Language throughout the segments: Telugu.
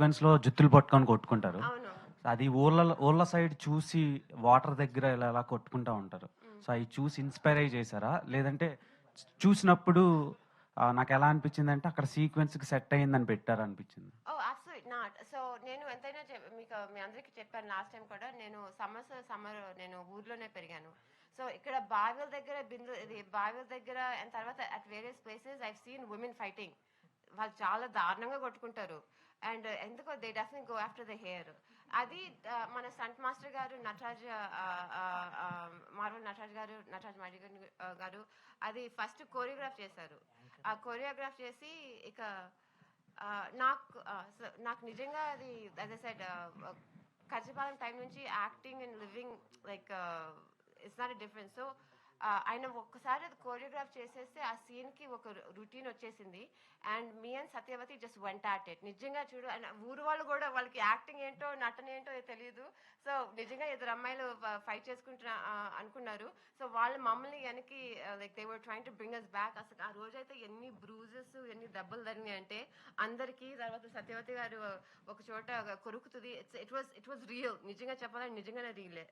ఈవెంట్స్లో జుత్తులు పట్టుకొని కొట్టుకుంటారు. అది ఊళ్ళ ఊళ్ళ సైడ్ చూసి వాటర్ దగ్గర ఇలా ఇలా కొట్టుకుంటా ఉంటారు. సో అవి చూసి ఇన్స్పైర్ అయ్యి చేశారా? లేదంటే చూసినప్పుడు నాకు ఎలా అనిపించింది అంటే అక్కడ సీక్వెన్స్కి సెట్ అయ్యిందని పెట్టారు అనిపించింది? నాట్ సో నేను ఎంతైనా మీకు మీ అందరికీ చెప్పాను లాస్ట్ టైం కూడా నేను సమ్మర్ సమ్మర్ నేను ఊర్లోనే పెరిగాను. సో ఇక్కడ బావిల దగ్గర బిందు ఇది బావిల దగ్గర అండ్ తర్వాత at various places I seen women fighting వాళ్ళు చాలా దారుణంగా కొట్టుకుంటారు. అండ్ ఎందుకో they definite go after the hair. అది మన సంట్ మాస్టర్ గారు నటరాజ్ మార్వల్ నటరాజ్ గారు నటరాజ్ మాడి గారు అది ఫస్ట్ కోరియోగ్రాఫ్ చేశారు. ఆ కోరియోగ్రాఫ్ చేసి ఇక నాకు నాకు నిజంగా అది అదే సైడ్ కర్జపాలెం టైం నుంచి acting and living like it's not difference so ఆయన ఒక్కసారి అది కోరియోగ్రాఫ్ చేసేస్తే ఆ సీన్కి ఒక రొటీన్ వచ్చేసింది. And me and Satyavathi just went at it నిజంగా చూడు అండ్ ఊరు వాళ్ళు కూడా వాళ్ళకి యాక్టింగ్ ఏంటో నటన ఏంటో తెలియదు సో నిజంగా ఇద్దరు అమ్మాయిలు ఫైట్ చేసుకుంటున్నా అనుకున్నారు. సో వాళ్ళు మమ్మల్ని వెనక్కి like they were trying to bring us back అసలు ఆ రోజైతే ఎన్ని బ్రూజెస్ ఎన్ని దెబ్బలు తరిగినాయి అంటే అందరికీ తర్వాత సత్యవతి గారు ఒక చోట కొరుకుతుంది. It's it was it was real నిజంగా చెప్పాలంటే నిజంగానే రియలే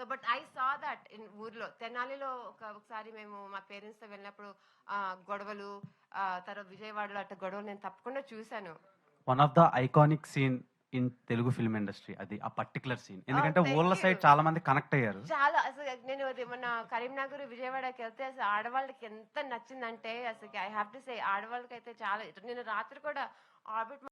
so but I saw that in ఊర్లో తెనాలిలో ఒక ఒకసారి మేము మా పేరెంట్స్తో వెళ్ళినప్పుడు ఆ, గొడవలు తర్వాత విజయవాడలో అట్లా గొడవలు నేను తప్పకుండా చూశాను. One of the iconic scene in Telugu film industry అది ఆ పర్టికులర్ సీన్ ఎందుకంటే thank ఊళ్ళ సైడ్. చాలా మంది కనెక్ట్ అయ్యారు. చాలా అసలు నేను మొన్న కరీంనగర్ విజయవాడకి వెళ్తే అసలు ఆడవాళ్ళకి ఎంత నచ్చిందంటే అసలు ఐ హ్యావ్ టు సే ఆడవాళ్ళకి అయితే చాలా నేను రాత్రి కూడా ఆర్బిట్